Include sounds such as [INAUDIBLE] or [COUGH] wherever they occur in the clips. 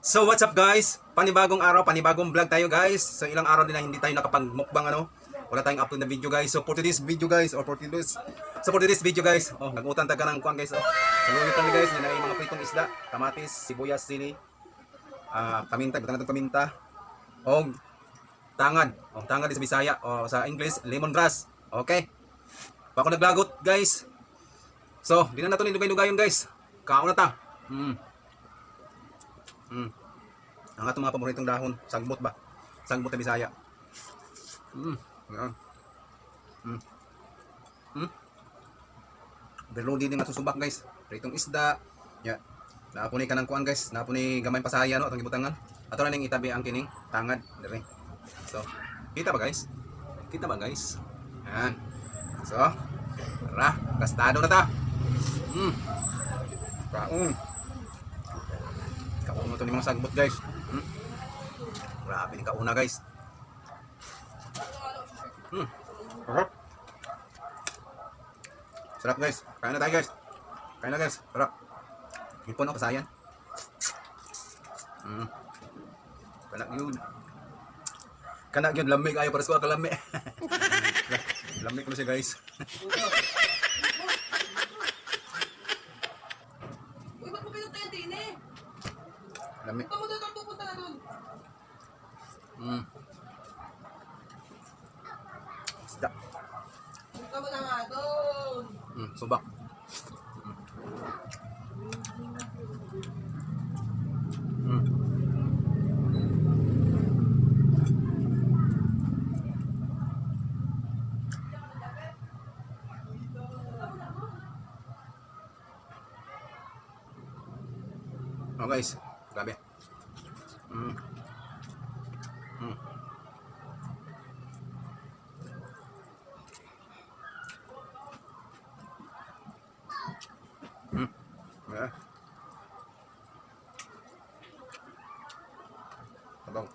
So what's up guys? Panibagong araw, panibagong vlog tayo guys. So ilang araw din na hindi tayo nakapag-mukbang ano. Wala tayong upload na video guys. So for today's video guys, or for today's So for today's video guys, oh, nag-utang taga ng kuan guys. Oh. Saluyot kami guys, ay mga pritong isda, kamatis, sibuyas, sili, ah paminta, butang natin paminta. O tangad. Oh, tangad sa Bisaya o sa English, lemongrass. Okay. Pa ako naglagot guys. So, di na nato ni lugay-lugayon guys. Kaon na ta. Mm. Mm. Ang atong mga paboritong dahon, sagbot ba? Sagbot na Bisaya. Mm. Yan. Mm. Mm. Berlodi din nga subak guys. Pritong isda. Ya. Napunay ka ng kuan guys. Napunay gamay pasaya no atong gibutangan. Ato na ning itabi ang kining tangad dire. So, kita ba guys? Kita ba guys? Yan. So, tara, gastado na ta. Mm. Kaon. Kaon mo to ni mga sagbot guys. Mm. Grabe ni kauna guys. Mm. Sarap. Guys. Kain na tayo guys. Kain na guys. Sarap. Hipon ako kasayan. Mm. Kanak yun. Kanak yun. Lamig ayaw para sa kuha kalami. Lamig [LAUGHS] ko na siya guys. [LAUGHS] Uy, ba't mo pinunta yan din eh? Lamig. Punta mo doon, pupunta na doon. Mm. Isda. Punta mo na nga doon. Mm. Subak. Mm. Mm. Oh guys, grabe. Mm. Mm. Mm. Yeah. Abang.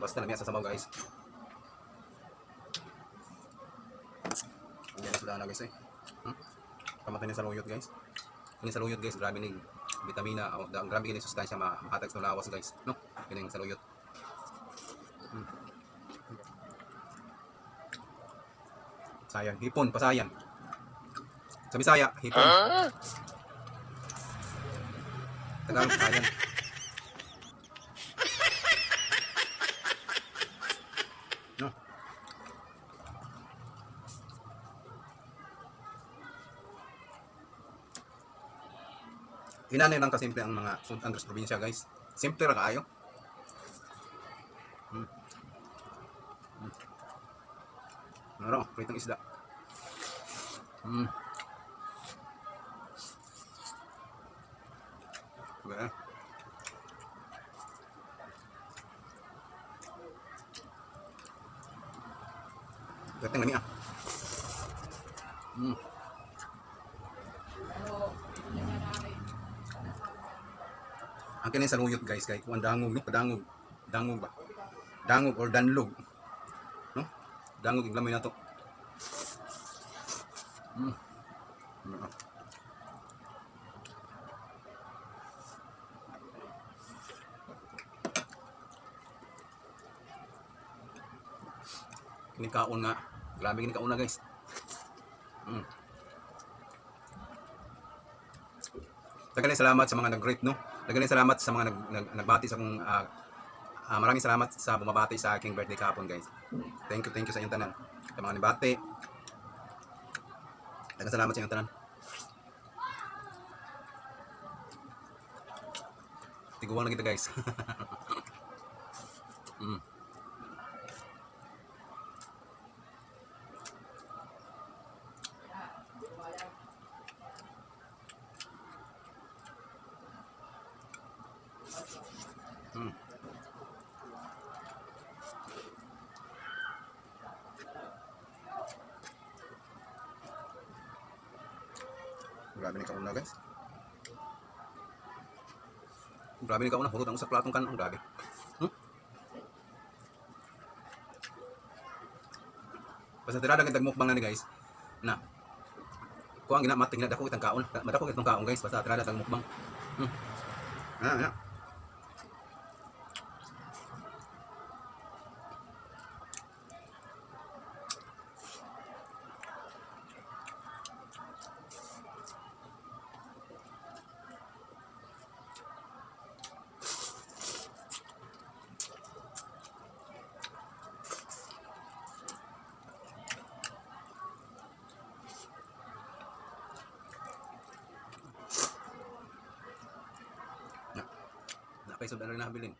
Basta na sa sabaw guys. Sila na guys eh. Hmm? Kamatay ni saluyot guys. Ini saluyot guys, grabe ni vitamina, oh, da- grabe kini sustansya ma makatag sa lawas guys, no? Kini saluyot. Hmm. Sayang, hipon, pasayang. Sa Bisaya, hipon. Tagalog, sayang. Inanay lang kasimple ang mga St. Andres probinsya guys. Simple ra kaayo. Hmm. Hmm. Naro, pritong isda. Hmm. Ba. Gatang lami ah. Hmm. Ang kini sa luyot guys kay kuan dangog no, padangog. Dangog ba? Dangog or danlog. No? Dangog yung lamay na to. Mm. Ano? Kini kaon nga. Grabe kini kaon na guys. Mm. Daghang salamat sa mga nag-rate no. Daghang salamat sa mga nag, nag, nagbati sa akong ah, ah, maraming salamat sa bumabati sa aking birthday kahapon guys. Thank you, thank you sa inyong tanan. Sa mga nabati. Daghang salamat sa inyong tanan. Tiguan na kita guys. [LAUGHS] mm. Mm. Grabe ni kauna guys. Grabe ni kauna, hurot ang sa platong kanang grabe. Hmm? Basta tirada kang tagmukbang na ni guys. Na. Kuha ang ginamating na dako itang kaon. Madako itong kaon guys, basta atrada tang mukbang. Hmm. Ano, ano. Napay soda na nabilin.